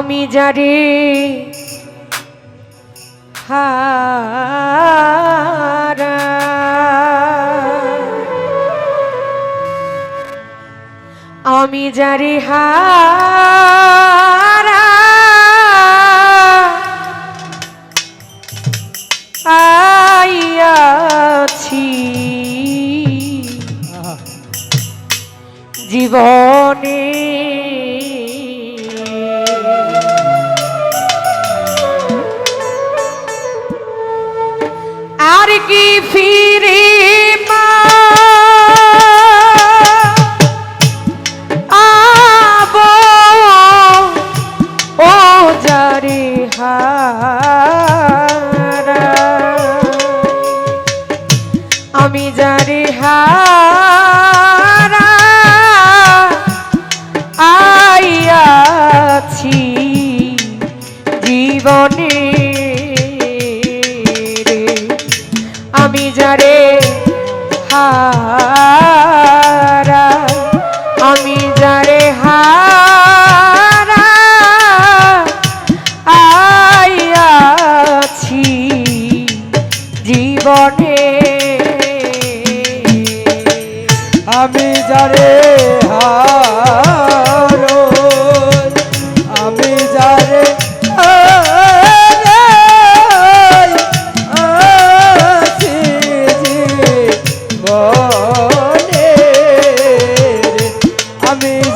আমি যারে হারা। আমি যারে হারা। আইয়াছি জীবনে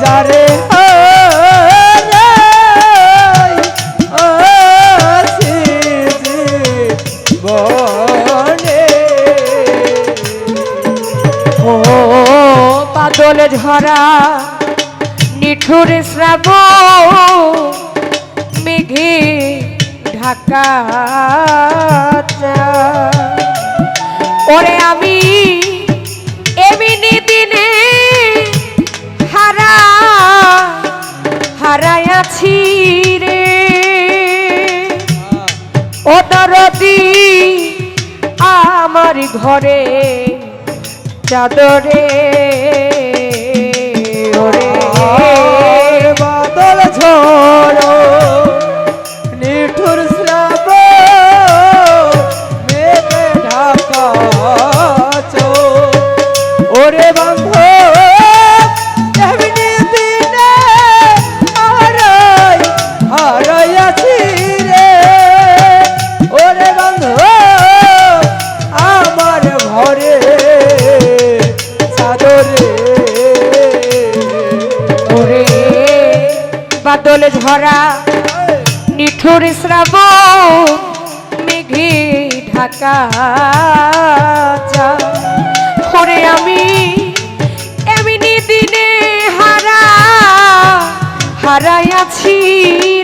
যারে। পাদল ঝরা নিঠুর শ্রাব মিঘি ঢাকা। তোমার ঘরে চাদরে ওরে। কাজা করে আমি এমনি দিনে হারা, হারাই আছি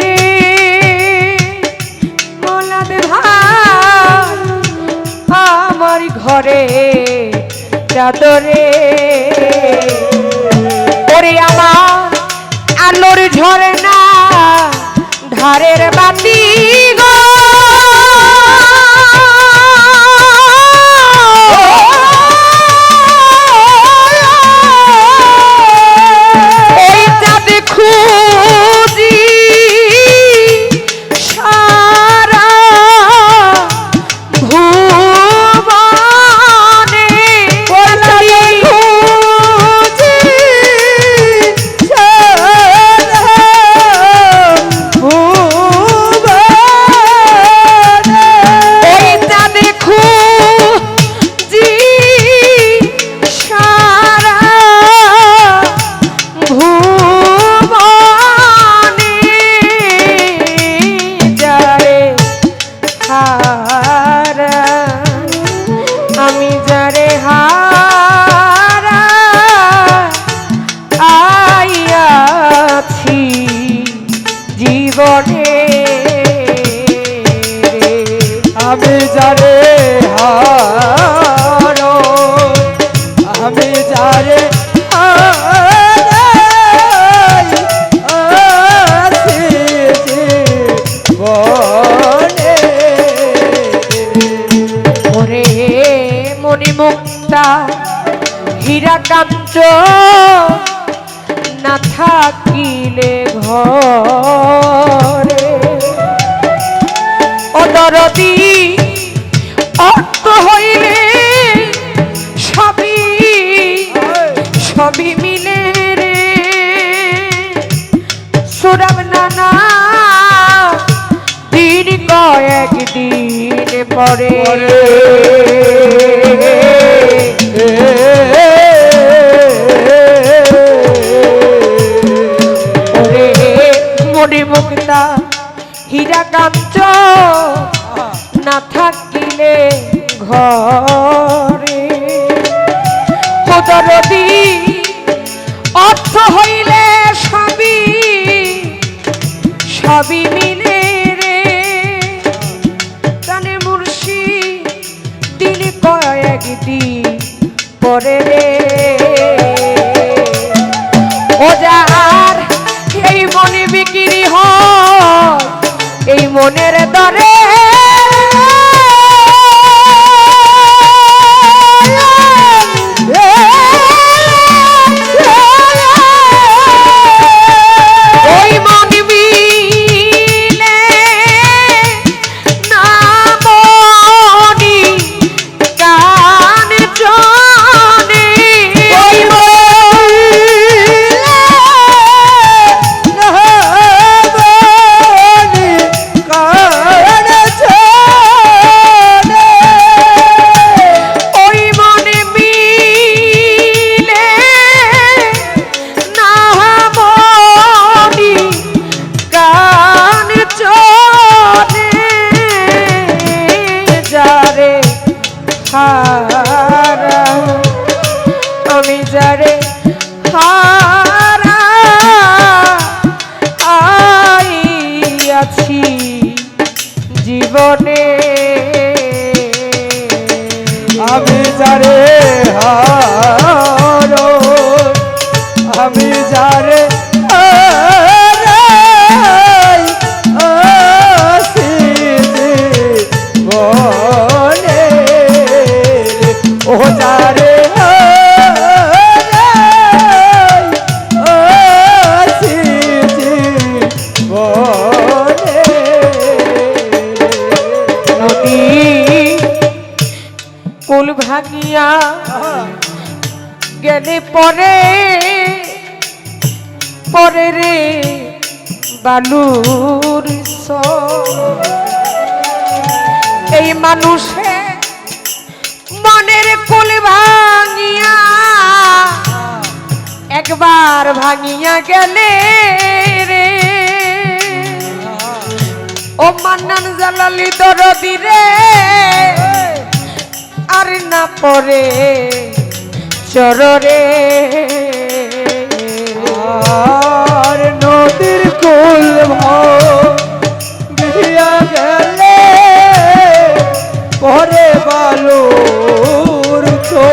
রে। মলাদ আমার ঘরে চাদরে। ওরে আমার আলোর ঝরে না ধারের বাতি মণি মুক্তা হীরাকান্ত না থাকিলে ঘরে। অদরতি অর্থ হইলে সবই সবই মিলে রে। সুরাম নানা দিন কয়েকদিন পরে। ভাঙিয়া গেলে পরে পরে রে বালুর। এই মানুষে মনের কুল ভাঙিয়া, একবার ভাঙিয়া গেলে রে ও মান্নান জালালি দরদি রে আর না পরে আর নদীর কুল ভিয়া গেলে পরে বালুর তো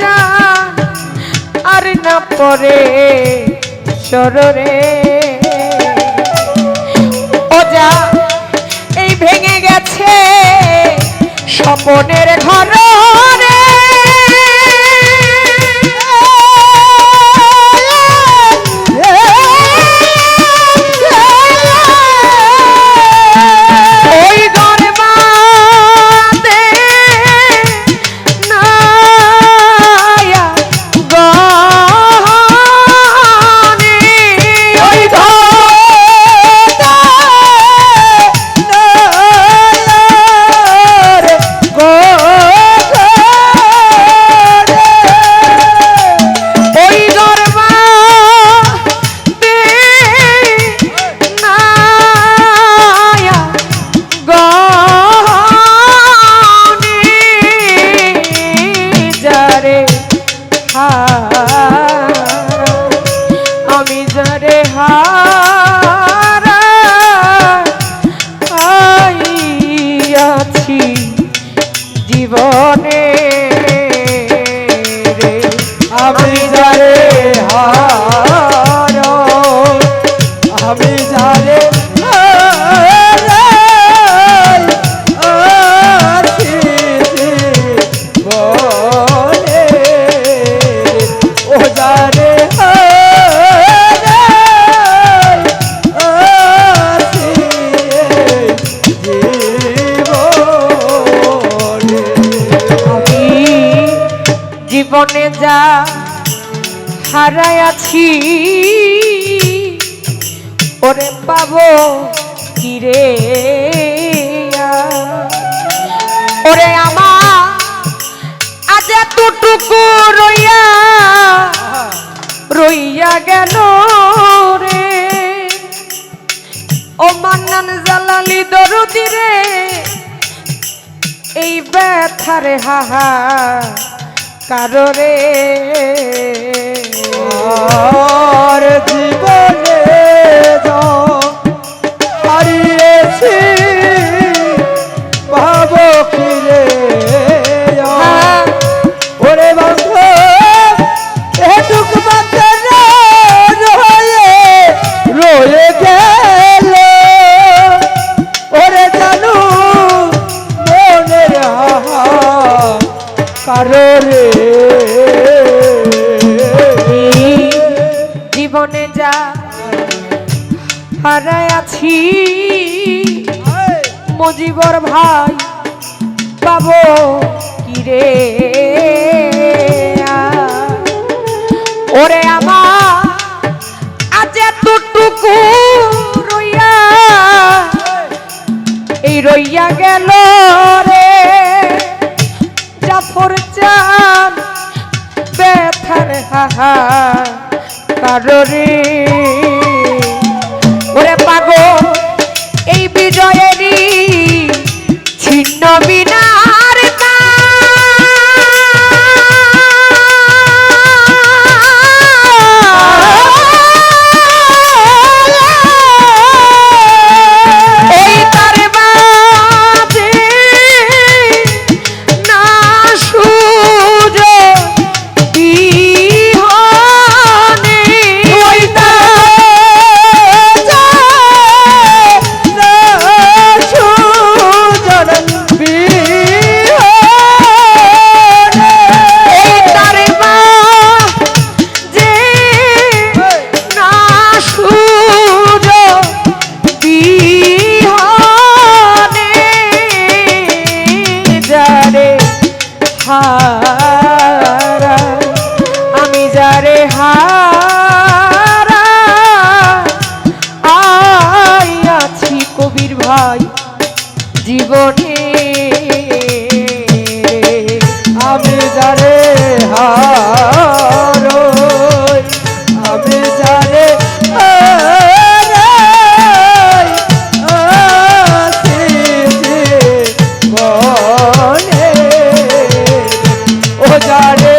যা আর না পরে সররে। ওজা এই ভেঙে গেছে স্বপনের ঘর। জীবনে যা হারাইয়াছি ওরে পাবো কিরে ওরে আমার আজ এতটুকু রইয়া রইয়া গেল রে। ও মান্নান জালালি দরদি রে, এই ব্যথারে হাহা কাররে। রে জীবনে মজিবর ভাই পাবো কিরে ওরে আমার, আজ এতটুকু রইয়া, এই রইয়া গেল রে। জাফর চান, ব্যথার হাহা কাররে ওরে পাগল, এই বিজয়েরই হা সাড়ে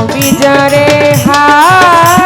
আমি হা